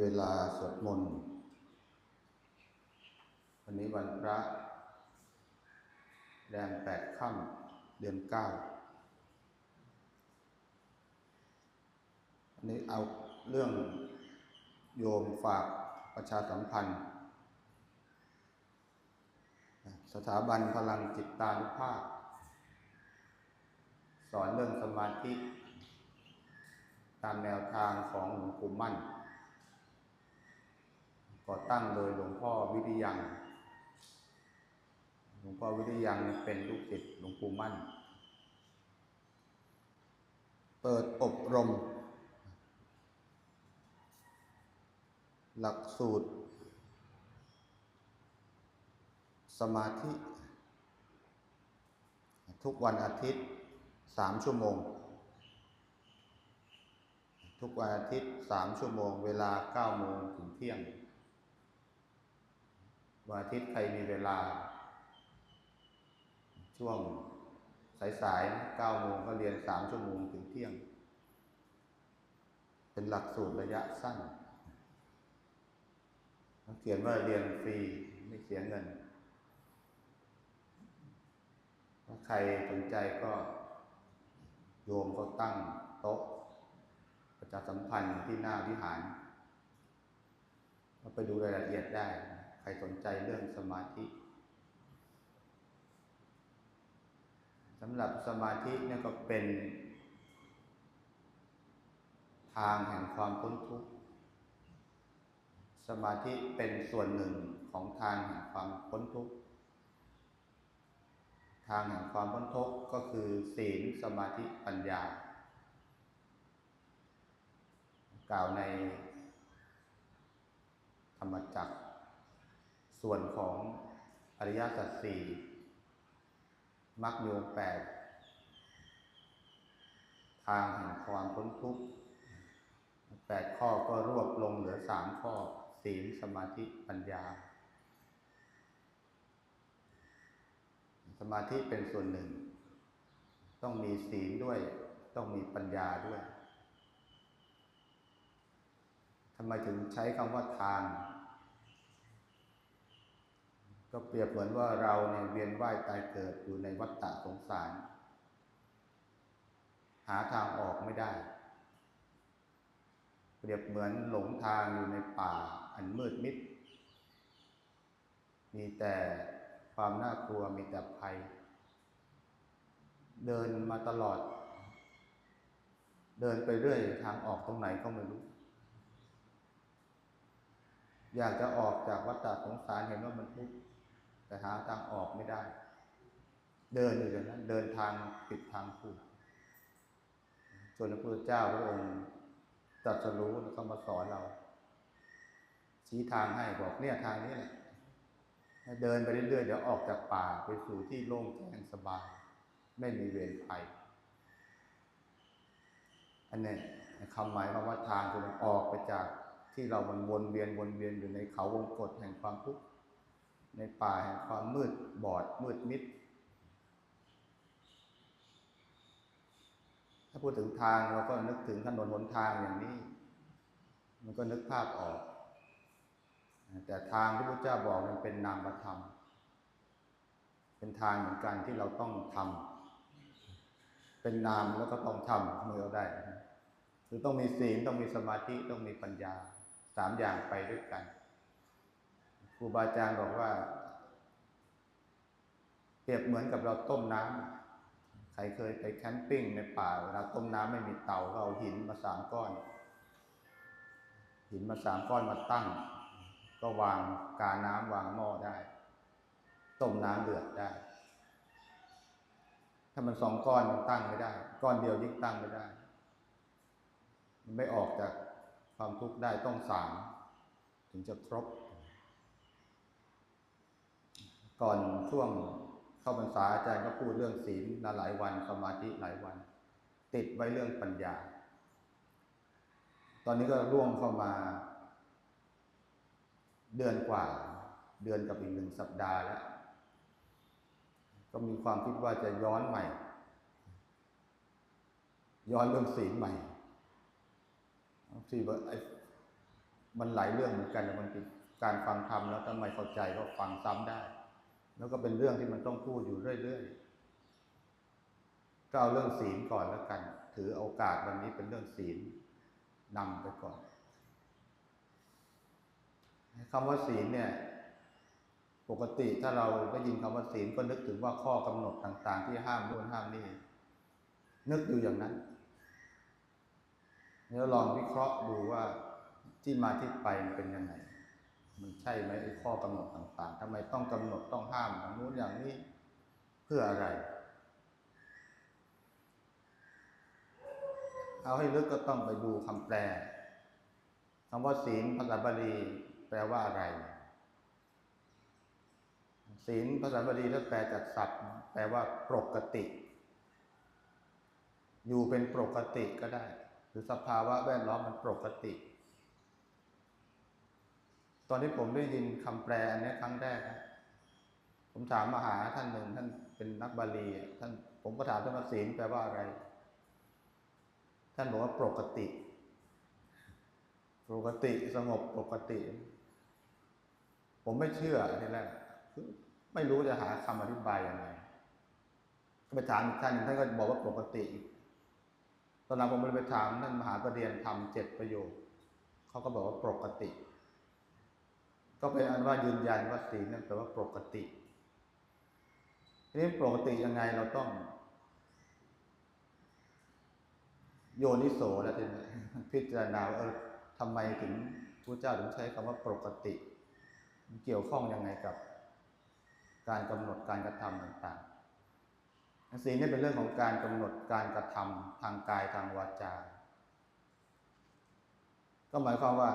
เวลาสวดมนต์วันนี้วันพระแรมแปดค่ำเดือนเก้าอันนี้เอาเรื่องโยมฝากประชาสัมพันธ์ สถาบันพลังจิตตานุภาพ สอนเรื่องสมาธิ ตามแนวทางของหลวงปู่มั่น ก่อตั้งโดยหลวงพ่อวิริยัง หลวงพ่อวิริยังเป็นลูกศิษย์หลวงปู่มั่น เปิดอบรม หลักสูตร สมาธิ ทุกวันอาทิตย์สามชั่วโมง ทุกวันอาทิตย์สามชั่วโมง เวลาเก้าโมงถึงเที่ยง วันอาทิตย์ใครมีเวลา ช่วงสายๆเก้าโมงก็เรียนสามชั่วโมงถึงเที่ยง เป็นหลักสูตรระยะสั้นเขาเขียนว่าเรียนฟรีไม่เสียเงิน ถ้าใครสนใจก็โยมก็ตั้งโต๊ะ ประชาสัมพันธ์ที่หน้าวิหาร ก็ไปดูรายละเอียดได้ ครสนใจเรื่องสมาธิสำหรับสมาธิเนี่ยก็เป็นทางแห่งความพ้นทุกข์ สมาธิเป็นส่วนหนึ่งของทางแห่งความพ้นทุกข์ ทางแห่งความพ้นทุกข์ก็คือศีลสมาธิปัญญา กล่าวในธรรมจักร ส่วนของอริยสัจสี่มรรคโยงแปดทางแห่งความพ้นทุกข์แปดข้อก็รวบลงเหลือสามข้อ ศีลสมาธิปัญญา สมาธิเป็นส่วนหนึ่ง ต้องมีศีลด้วย ต้องมีปัญญาด้วยทำไมถึงใช้คำว่าทาง ก็เปรียบเหมือนว่าเราเนี่ยเวียนว่ายตายเกิดอยู่ในวัฏฏะสงสาร หาทางออกไม่ได้ เปรียบเหมือนหลงทางอยู่ในป่าอันมืดมิด มีแต่ความน่ากลัวมีแต่ภัย เดินมาตลอด เดินไปเรื่อยทางออกตรงไหนก็ไม่รู้อยากจะออกจากวัฏฏะสงสารเห็นว่ามันทุกข์ แต่หาทางออกไม่ได้ เดินอยู่อย่างนั้น เดินทางผิดทางถูกส่วนพระพุทธเจ้าพระองค์ตรัสรู้แล้วก็มาสอนเรา ชี้ทางให้บอกเนี่ยทางนี้แหละเดินไปเรื่อยๆเดี๋ยวออกจากป่าไปสู่ที่โล่งแจ้งสบาย ไม่มีเวรภัยอันนี้คำหมายคำว่าทางคือมันออกไปจากที่เรามันวนเวียนวนเวียนอยู่ในเขาวงกฏแห่งความทุกข์ ในป่าแห่งความมืดบอดมืดมิด ถ้าพูดถึงทางเราก็นึกถึงถนนหนทางอย่างนี้ มันก็นึกภาพออก แต่ทางที่พระเจ้าบอกมันเป็นนามธรรม เป็นทางเหมือนกันที่เราต้องทำ เป็นนามแล้วก็ต้องทำเมื่อเราได้ คือต้องมีศีลต้องมีสมาธิต้องมีปัญญาสามอย่างไปด้วยกัน รูบาอาจารย์บอกว่า เปรียบเหมือนกับเราต้มน้ำใครเคยไปแคมปิ้งในป่าเวลาต้มน้ำไม่มีเตาก็เอาหินมาสามก้อน หินมาสามก้อนมาตั้ง ก็วางกาน้ำวางหม้อได้ ต้มน้ำเดือดได้ ถ้ามันสองก้อนมันตั้งไม่ได้ ก้อนเดียวยิ่งตั้งไม่ได้ มันไม่ออกจากความทุกข์ได้ต้องสามถึงจะครบ ก่อนช่วงเข้าพรรษาอาจารย์ก็พูดเรื่องศีลหลายวันสมาธิหลายวัน ติดไว้เรื่องปัญญา ตอนนี้ก็ร่วงเข้ามา เดือนกว่า เดือนกับอีกหนึ่งสัปดาห์แล้ว ก็มีความคิดว่าจะย้อนใหม่ ย้อนเรื่องศีลใหม่ที่ว่าไอ้มันหลายเรื่องเหมือนกันนะบางทีการฟังธรรมแล้วถ้าไมเข้าใจก็ฟังซ้ำได้ แล้วก็เป็นเรื่องที่มันต้องพูดอยู่เรื่อยๆก็เอาเรื่องศีลก่อนแล้วกัน ถือโอกาสวันนี้เป็นเรื่องศีลนำไปก่อนคำว่าศีลเนี่ย ปกติถ้าเราได้ยินคำว่าศีลก็นึกถึงว่าข้อกำหนดต่าง ๆ ที่ห้ามนู่นห้ามนี่นึกอยู่อย่างนั้นแล้วลองวิเคราะห์ดูว่าที่มาที่ไปมันเป็นยังไง มันใช่ไหมไอ้ข้อกำหนดต่าง ๆทำไมต้องกำหนดต้อง ห้ามอย่างนู้นอย่างนี้เพื่ออะไร เอาให้ลึกก็ต้องไปดูคำแปลคำว่าศีลภาษาบาลีแปลว่าอะไร ศีลภาษาบาลีถ้าแปลจากศัพท์ แปลว่าปกติ อยู่เป็นปกติก็ได้ หรือสภาวะแวดล้อมมันปกติ ตอนที่ผมได้ยินคำแปลอันนี้ครั้งแรกนะ ผมถามมหาท่านหนึ่งท่านเป็นนักบาลีท่านผมก็ถามท่านว่าศีลแปลว่าอะไร ท่านบอกว่าปกติ ปกติสงบปกติ ผมไม่เชื่อทีแรกไม่รู้จะหาคำอธิบายยังไงไปถามท่านท่านก็บอกว่าปกติ ตอนนั้นผมเลยไปถามท่านมหาประเดียนทำเจ็ดประโยคเขาก็บอกว่าปกติ ก็เป็นอันว่ายืนยันว่าศีลนั่นแปลว่าปกติ ทีนี้ปกติยังไงเราต้อง โยนิโสแล้วทีนี้พิจารณาว่าเออทำไมถึงพระเจ้าถึงใช้คำว่าปกติเกี่ยวข้องยังไงกับการกำหนดการกระทำต่างๆศีลนี่เป็นเรื่องของการกำหนดการกระทำทางกายทางวาจา ก็หมายความว่า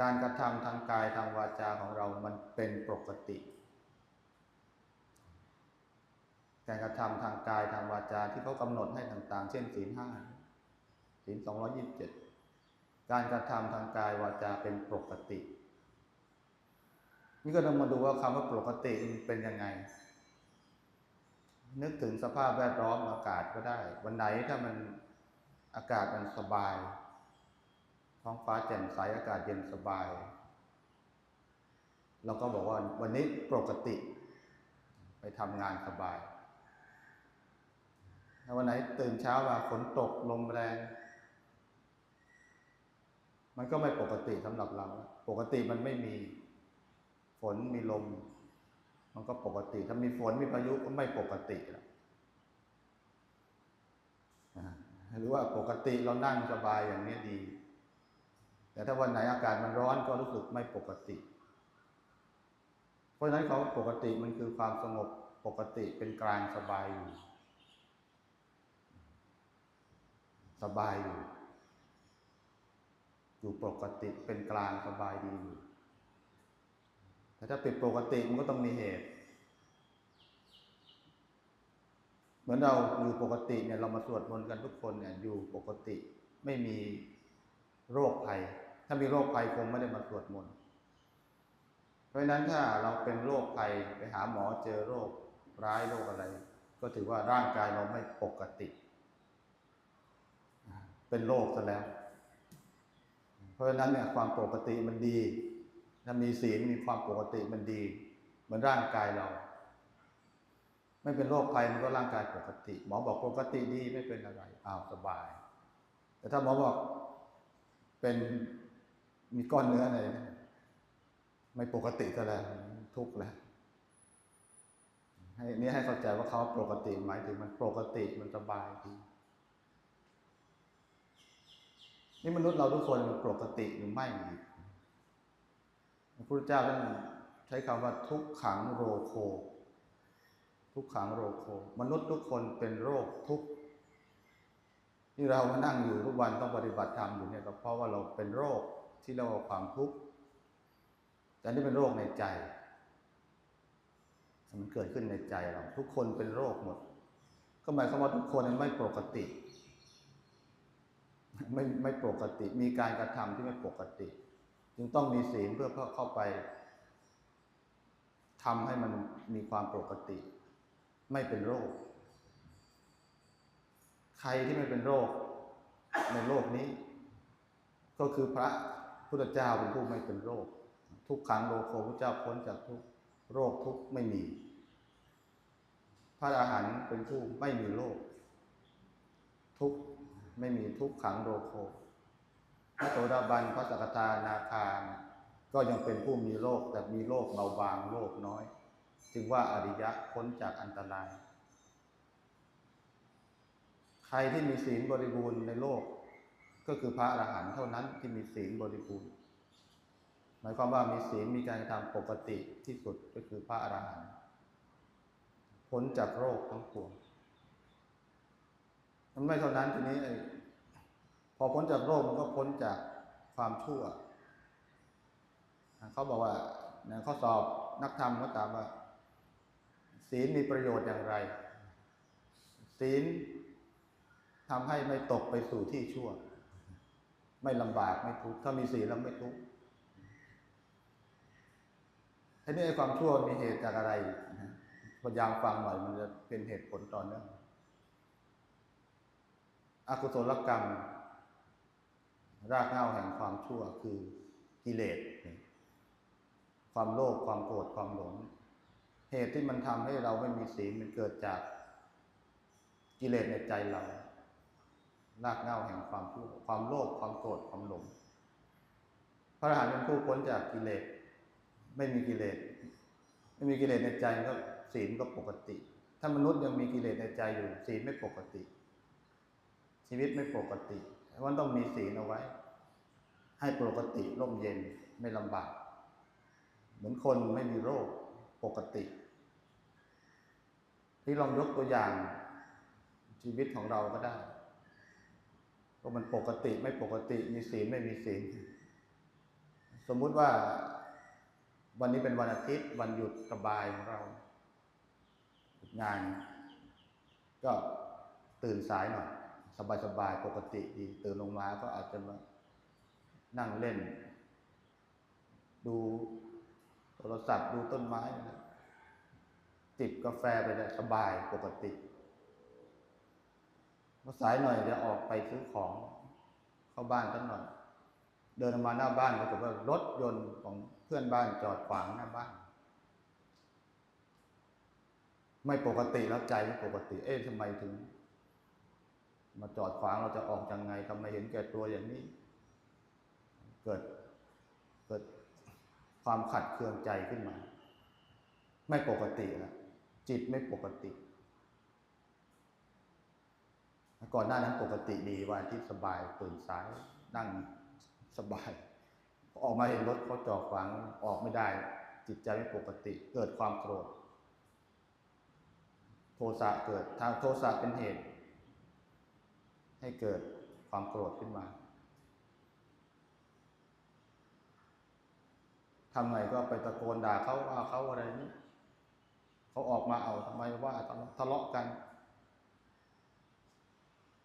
การกระทำทางกายทางวาจาของเรามันเป็นปกติ การกระทำทางกายทางวาจาที่เขากำหนดให้ต่างๆ เช่นศีลห้าศีลสองร้อยิบเจ็ดการกระทำทางกายวาจาเป็นปกติ นี่ก็ต้องมาดูว่าคำว่าปกติมันเป็นยังไง นึกถึงสภาพแวดล้อมอากาศก็ได้ วันไหนถ้ามันอากาศมันสบาย ท้องฟ้าแจ่มใสอากาศเย็นสบาย เราก็บอกว่าวันนี้ปกติ ไปทำงานสบาย วันไหนตื่นเช้ามาฝนตกลมแรง มันก็ไม่ปกติสำหรับเรา ปกติมันไม่มีฝนมีลม มันก็ปกติ ถ้ามีฝนมีพายุก็ไม่ปกติแล้วหรือว่าปกติเรานั่งสบายอย่างนี้ดี แต่ถ้าวันไหนอากาศมันร้อนก็รู้สึกไม่ปกติ เพราะฉะนั้นเขาปกติมันคือความสงบปกติเป็นกลางสบายอยู่ สบายอยู่ อยู่ปกติเป็นกลางสบายดีอยู่แต่ถ้าปิดปกติมันก็ต้องมีเหตุ เหมือนเราอยู่ปกติเนี่ยเรามาสวดมนต์กันทุกคนเนี่ยอยู่ปกติไม่มีโรคภัย ถ้ามีโรคภัยคงไม่ได้มาสวดมนต์เพราะฉะนั้นถ้าเราเป็นโรคภัยไปหาหมอเจอโรคร้ายโรคอะไร ก็ถือว่าร่างกายเราไม่ปกติ เป็นโรคซะแล้ว เพราะฉะนั้นเนี่ยความปกติมันดี ถ้ามีศีลมีความปกติมันดี เหมือนร่างกายเรา ไม่เป็นโรคภัยมันก็ร่างกายปกติ หมอบอกปกติดีไม่เป็นอะไรอ้าวสบาย แต่ถ้าหมอบอกเป็นมีก้อนเนื้ออะไรไม่ปกติก็แล้วทุกข์แล้วให้นี่ให้เข้าใจว่าเขาปกติหมายถึงมันปกติมันสบายดี นี่มนุษย์เราทุกคนมันปกติหรือไม่พระพุทธเจ้าท่านใช้คำว่าทุกขังโรโค ทุกขังโรโค มนุษย์ทุกคนเป็นโรคทุกที่เรามานั่งอยู่ทุกวันต้องปฏิบัติธรรมอยู่เนี่ยก็เพราะว่าเราเป็นโรคที่เราความทุกข์แต่นี่เป็นโรคในใจ มันเกิดขึ้นในใจเรา ทุกคนเป็นโรคหมด ก็หมายความว่าทุกคนไม่ปกติ ไม่ไม่ปกติมีการกระทำที่ไม่ปกติ จึงต้องมีศีลเพื่อเข้าไปทำให้มันมีความปกติ ไม่เป็นโรค ใครที่ไม่เป็นโรคในโลกนี้ ก็คือพระพุทธเจ้าเป็นผู้ไม่เป็นโรค ทุกขังโลโคพุทธเจ้าพ้นจากทุกโรคทุกไม่มี พระอรหันต์เป็นผู้ไม่มีโรคทุกข ไม่มีทุกขังโลโคพระโสดาบันพระสกทานาคาก็ยังเป็นผู้มีโรคแต่มีโรคเบาบางโรคน้อย จึงว่าอริยะพ้นจากอันตราย ใครที่มีศีลบริบูรณ์ในโลก ก็คือพระอรหันต์เท่านั้นที่มีศีลบริบูรณ์ หมายความว่ามีศีลมีการทำปกติที่สุดก็คือพระอรหันต์พ้นจากโรคทั้งปวง มันไม่เท่านั้นทีนี้พอพ้นจากโรคมันก็พ้นจากความชั่ว เขาบอกว่าเข้อสอบนักธรรมก็ถามว่า ศีลมีประโยชน์อย่างไร ศีลทำให้ไม่ตกไปสู่ที่ชั่ว ไม่ลำบากไม่ทุกข์ถ้ามีศีลแล้วไม่ทุกข์ทีนี้ไอ้ความชั่วมีเหตุจากอะไรพยายามฟังหน่อยมันจะเป็นเหตุผลต่อเนื่อง อกุศลกรรม รากเหง้าแห่งความชั่วคือกิเลสความโลภความโกรธความหลง เหตุที่มันทำให้เราไม่มีศีลมันเกิดจากกิเลสในใจเรา รากเหง้าแห่งความชั่วความโลภความโกรธความหลง พระอรหันต์เป็นผู้พ้นจากกิเลสไม่มีกิเลสไม่มีกิเลสในใจก็ศีลก็ปกติ ถ้ามนุษย์ยังมีกิเลสในใจอยู่ศีลไม่ปกติ ชีวิตไม่ปกติมันต้องมีศีลเอาไว้ ให้ปกติร่มเย็นไม่ลำบาก เหมือนคนไม่มีโรคปกติ ที่ลองยกตัวอย่างชีวิตของเราก็ได้ว่ามันปกติไม่ปกติ มีศีลไม่มีศีลสมมุติว่าวันนี้เป็นวันอาทิตย์ วันหยุดสบายของเรางาน ก็ตื่นสายหน่อย สบายๆปกติดีตื่นลงมาก็อาจจะมานั่งเล่น ดูโทรศัพท์ดูต้นไม้นะจิบกาแฟไปเลยสบายปกติพอสายหน่อยจะออกไปซื้อของเข้าบ้านสักหน่อย เดินออกมาหน้าบ้านปรากฏว่ารถยนต์ของเพื่อนบ้านจอดขวางหน้าบ้าน ไม่ปกติแล้วใจไม่ปกติ เอ๊ะทำไมถึง มาจอดขวางเราจะออกยังไงทำไมเห็นแก่ตัวอย่างนี้ เกิดเกิดความขัดเคืองใจขึ้นมา ไม่ปกติแล้วจิตไม่ปกติ ก่อนหน้านั้นปกติดีวันที่สบายตื่นสายนั่งสบาย ออกมาเห็นรถเขาจอดขวางออกไม่ได้ จิตใจไม่ปกติ เกิดความโกรธ โทสะเกิดทางโทสะเป็นเหตุ ให้เกิดความโกรธขึ้นมาทำไงก็ไปตะโกนด่าเขาว่าเขาอะไรนี้เขาออกมาเอาทำไมว่าทะเลาะกัน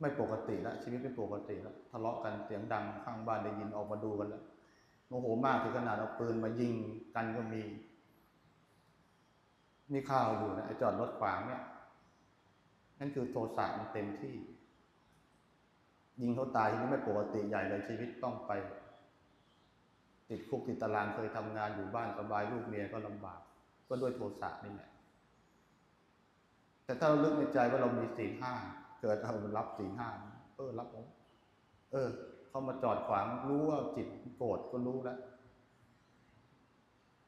ไม่ปกติแล้วชีวิตไม่ปกติแล้วทะเลาะกันเสียงดังข้างบ้านได้ยินออกมาดูกันแล้วโมโหมากถึงขนาดเอาปืนมายิงกันก็มีมีข่าวอยู่นะไอจอดรถขวางเนี่ยนั่นคือโทสะมันเต็มที่ ยิงเขาตายทีนี้ไม่ปกติใหญ่เลยชีวิตต้องไป ติดคุกติดตารางเคยทำงานอยู่บ้านสบายลูกเมียก็ลำบาก ก็ด้วยโทสะนี่แหละแต่ถ้าเราลึกในใจว่าเรามีสี่ห้าเกิดเอารับสี่ห้าเออรับผมเออ เขามาจอดขวางรู้ว่าจิตโกรธก็รู้แล้ว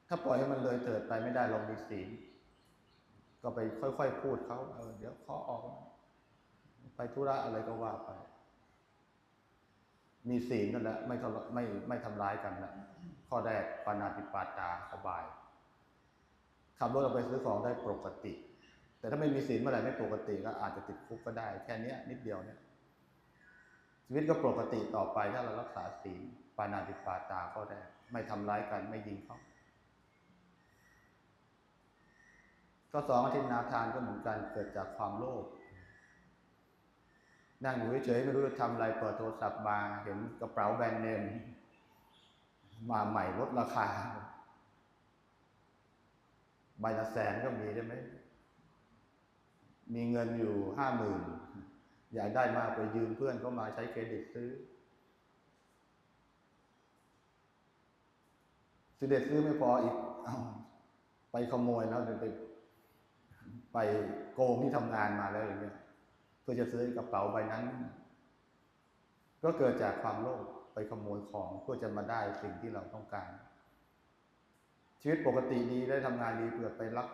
ถ้าปล่อยให้มันเลยเถิดไปไม่ได้ลองมีศีลก็ไปค่อยๆพูดเขาเออเดี๋ยวเขาออก ไปธุระอะไรก็ว่าไป มีศีลนั่นแหละไม่ทะไม่ไม่ทำร้ายกันละข้อแรกปานาติปาตาสบายขับรถเราไปซื้อของได้ปกติ แต่ถ้าไม่มีศีลเมื่อไหร่ไม่ปกติก็อาจจะติดคุกก็ได้ แค่นี้นิดเดียวเนี่ย ชีวิตก็ปกติต่อไปถ้าเรารักษาศีลปานาติปาตาข้อแรกไม่ทำร้ายกันไม่ยิงเขาข้อสองอธินาทานก็เหมือนกันเกิดจากความโลภ นั่งอยู่เฉยๆไม่รู้จะทำอะไรเปิดโทรศัพท์มาเห็นกระเป๋าแบรนด์เนมมาใหม่ลดราคา ใบละแสนก็มีใช่ไหม มีเงินอยู่ห้าหมื่นอยากได้มากไปยืมเพื่อนเขามาใช้เครดิตซื้อสิเด็ดซื้อไม่พออีกอไปขโมยแล้วเดี๋ยวไปไปโกงที่ทำงานมาแล้วอย่างเงี้ย เพื่อจะซื้อกระเป๋าใบนั้น ก็เกิดจากความโลภไปขโมยของเพื่อจะมาได้สิ่งที่เราต้องการ ชีวิตปกติดีได้ทำงานดีเพื่อไปรับ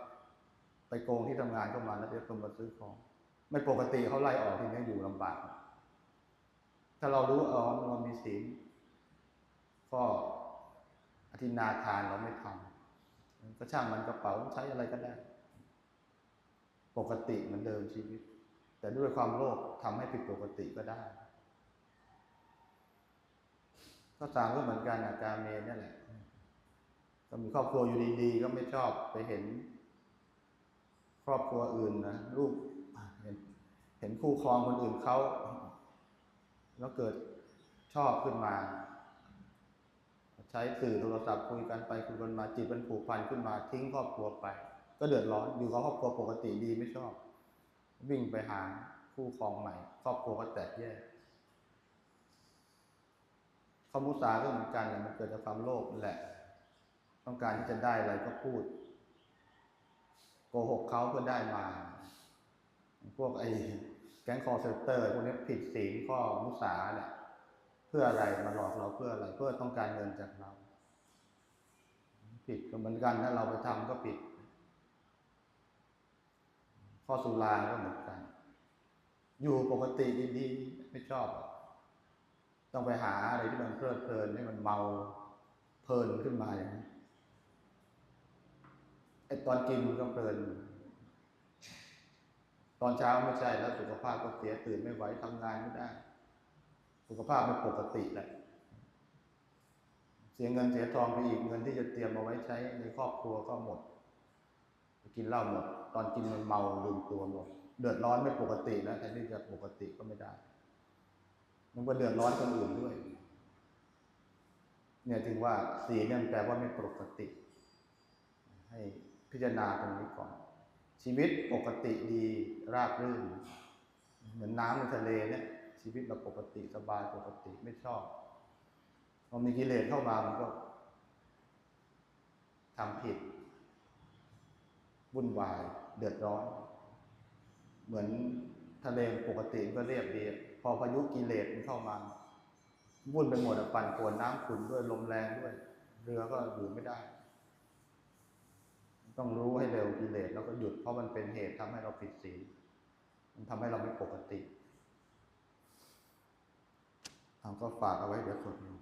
ไปโกงที่ทำงานเข้ามาแล้วเดี๋ยวคนมาซื้อของ ไม่ปกติเขาไล่ออกทีนี้อยู่ลำบาก ถ้าเรารู้เออเรามีศีลก็อธินาทานเราไม่ทำก็ช่างมันกระเป๋าใช้อะไรก็ได้ ปกติเหมือนเดิมชีวิต แต่ด้วยความโลภทำให้ผิดปกติก็ได้ก็ตามก็เหมือนกันอาการเมนนี่แหละ ก็มีครอบครัวอยู่ดีๆ ก็ไม่ชอบไปเห็น ครอบครัวอื่นนะลูกเห็นเห็นคู่ครองคนอื่นเขาแล้วเกิดชอบขึ้นมา ใช้สื่อโทรศัพท์คุยกันไปคุยกันมาจิตมันผูกพันขึ้นมาทิ้งครอบครัวไป ก็เดือดร้อนอยู่กับครอบครัวปกติดีไม่ชอบ วิ่งไปหาคู่ครองใหม่ ครอบครัวก็แตกแยกคำมุสาก็เหมือนกันแหละมันเกิดจากความโลภแหละ ต้องการที่จะได้อะไรก็พูด โกหกเขาเพื่อได้มา พวกไอ้แก๊งคอร์เซนเตอร์พวกนี้ผิดศีลข้อมุสาเนี่ยเพื่ออะไรมาหลอกเราเพื่ออะไร เพื่อต้องการเงินจากเรา ผิดก็เหมือนกันถ้าเราไปทำก็ผิด ข้อสุราก็เหมือนกัน อยู่ปกติดีๆไม่ชอบ ต้องไปหาอะไรที่มันเพลิดเพลินให้มันเมาเพลินขึ้นมาอย่างนี้ไอตอนกินมันก็เพลิน ตอนเช้าไม่ใช่แล้วสุขภาพก็เสียตื่นไม่ไหวทำงานไม่ได้ สุขภาพไม่ปกติแหละเสียเงินเสียทองไปอีกเงินที่จะเตรียมเอาไว้ใช้ในครอบครัวก็หมด กินเหล้าหมด ตอนกินมันเมาลืมตัวหมด เดือดร้อนไม่ปกติแล้วแทนที่จะปกติก็ไม่ได้มันก็เดือดร้อนคนอื่นด้วย เนี่ยถึงว่าสีเนี่ยมันแปลว่าไม่ปกติ ให้พิจารณาตรงนี้ก่อน ชีวิตปกติดีราบรื่น เหมือนน้ำในทะเลเนี่ย ชีวิตเราปกติสบายปกติไม่ชอบพอมีกิเลสเข้ามามันก็ทำผิด วุ่นวาย เดือดร้อน เหมือนทะเลปกติก็เรียบดีพอพายุกิเลสมันเข้ามา วุ่นไปหมดปั่นป่วนน้ำขุ่นด้วยลมแรงด้วย เรือก็อยู่ไม่ได้ ต้องรู้ให้เร็วกิเลสแล้วก็หยุดเพราะมันเป็นเหตุทำให้เราผิดศีลมันทำให้เราไม่ปกติเอาก็ฝากเอาไว้เดี๋ยวสวดมน